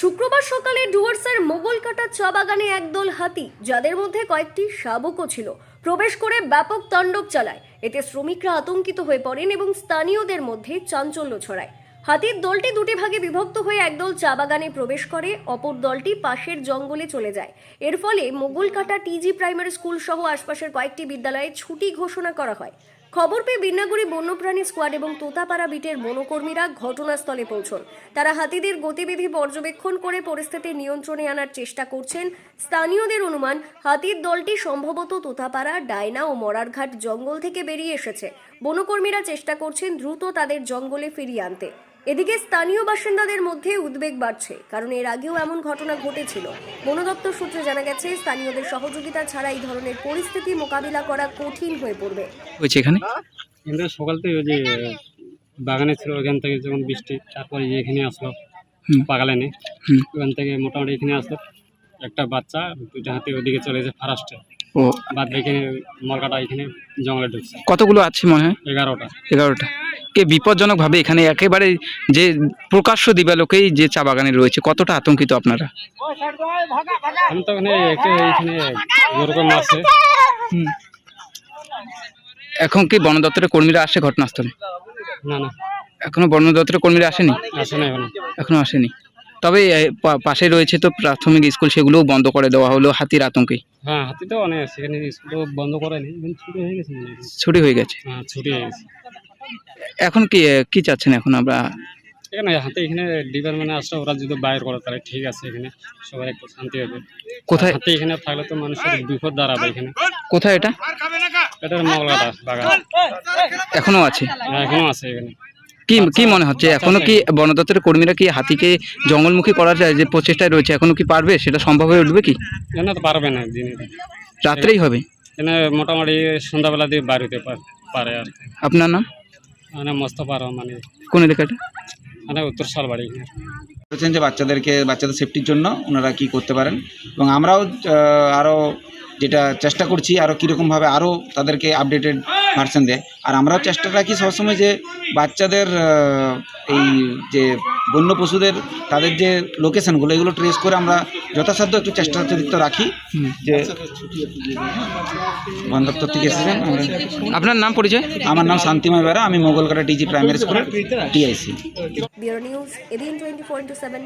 শুক্রবার সকালে ডুয়ার্সের মোগলকাটা চা বাগানে একদল হাতি, যাদের মধ্যে কয়েকটি শাবকও ছিল, প্রবেশ করে ব্যাপক তাণ্ডব চালায়। এতে শ্রমিকরা আতঙ্কিত হয়ে পড়েন এবং স্থানীয়দের মধ্যে চাঞ্চল্য ছড়ায়। হাতির দলটি দুটি ভাগে বিভক্ত হয়ে একদল চা বাগানে প্রবেশ করে, অপর দলটি পাশের জঙ্গলে চলে যায়। এর ফলে মোগলকাটা টিজি প্রাইমারি স্কুল সহ আশপাশের কয়েকটি বিদ্যালয়ে ছুটি ঘোষণা করা হয়। খবর পেয়ে বিন্নাগুড়ি বন্যপ্রাণী স্কোয়াড এবং তোতাপাড়া বিটের বনকর্মীরা ঘটনাস্থলে পৌঁছন। তারা হাতিদের গতিবিধি পর্যবেক্ষণ করে পরিস্থিতি নিয়ন্ত্রণে আনার চেষ্টা করছেন। স্থানীয়দের অনুমান, হাতির দলটি সম্ভবত তোতাপাড়া, ডায়না ও মরারঘাট জঙ্গল থেকে বেরিয়ে এসেছে। বনকর্মীরা চেষ্টা করছেন দ্রুত তাদের জঙ্গলে ফিরিয়ে আনতে। এদিকে স্থানীয় বাসিন্দাদের মধ্যে উদ্বেগ বাড়ছে কারণ এর আগেও এমন ঘটনা ঘটেছিল। বন দপ্তর সূত্রে জানা গেছে স্থানীয়দের সহযোগিতা ছাড়া এই ধরনের পরিস্থিতি মোকাবিলা করা কঠিন হয়ে পড়বে। হয়েছে এখানে? কিন্তু সকাল থেকে ওই যে বাগানে ছিল ওখান থেকে যখন বৃষ্টি তারপরে যে এখানে আসলো হুম। ওখান থেকে মোটামুটি এখানে আসলো। একটা বাচ্চা দুইটা হাতে ওদিকে চলে গেছে ফারাস্টে ও। বাদ এখানে মরকাটা এখানে জঙ্গলে ঢুকছে। কতগুলো আছে মনে হয়? এগারোটা। এগারোটা। কে বিপজ্জনকভাবে এখানে একেবারে যে প্রকাশ্য দিবালোকেই যে চা বাগানে রয়েছে কতটা আতঙ্কিত আপনারা? আমি তো ওখানে একটু আছে। এখন কি বন দপ্তরের কর্মীরা আসে ঘটনাস্থলে? না না। এখনও বন দপ্তরের কর্মীরা আসেনি? এখনও। আসেনি। তবে পাশে রয়েছে তো প্রাথমিক স্কুল সেগুলোও বন্ধ করে দেওয়া হলো হাতির আতঙ্কে। হ্যাঁ হাতি তো অনেক আছে। এখানে স্কুল বন্ধ করেনি ছুটি হয়ে গেছে ছুটি হয়ে গেছে। হ্যাঁ ছুটি হয়ে গেছে। এখন কি কি চাচ্ছেন এখন আমরা? এখানে হাতে এখানে ডিপার্টমেন্টে আসলে ওরা যদি বাইর করে তাহলে ঠিক আছে এখানে। সবার একটু শান্তি হবে। কোথায়? হাতে এখানে থাকলে তো মানুষের বিপদ দাঁড়াবে এখানে। কোথায় এটা? এটার মগলাটা বাগান। এখনও আছে? হ্যাঁ, এখনও আছে এখানে। কি কি মনে হচ্ছে? এখনও কি বন দপ্তরের কর্মীরা কি হাতিকে জঙ্গলমুখী করার যে- যে প্রচেষ্টায় রয়েছে এখনও কি পারবে? সেটা সম্ভব হয়ে উঠবে কি? তো পারবে না দিনে রাত্রেই হবে? মোটামুটি সন্ধ্যাবেলা দিয়ে পার- পারে আর আপনার নাম? মানে মোস্তফা রহমানি কোন এলাকাটা? মানে উত্তর শালবাড়ি। বলেছেন যে বাচ্চাদেরকে বাচ্চাদের সেফটির জন্য ওনারা কি করতে পারেন? এবং আমরাও আরও যেটা চেষ্টা করছি আরও কীরকমভাবে আরও তাদেরকে আপডেটেড ভার্সন দেয়। আর আমরাও চেষ্টা রাখি সবসময় যে বাচ্চাদের এই যে বন্য পশুদের তাদের যে লোকেশনগুলো এগুলো ট্রেস করে আমরা যথাসাধ্য একটু চেষ্টা চরিত্র রাখি যে বন দপ্তর থেকে এসেছেন আপনার নাম পরিচয়? আমার নাম শান্তিময় বেরা আমি মোগলকাটা ডিজি প্রাইমারি স্কুলের TIC. Bureau news ABN twenty four into seven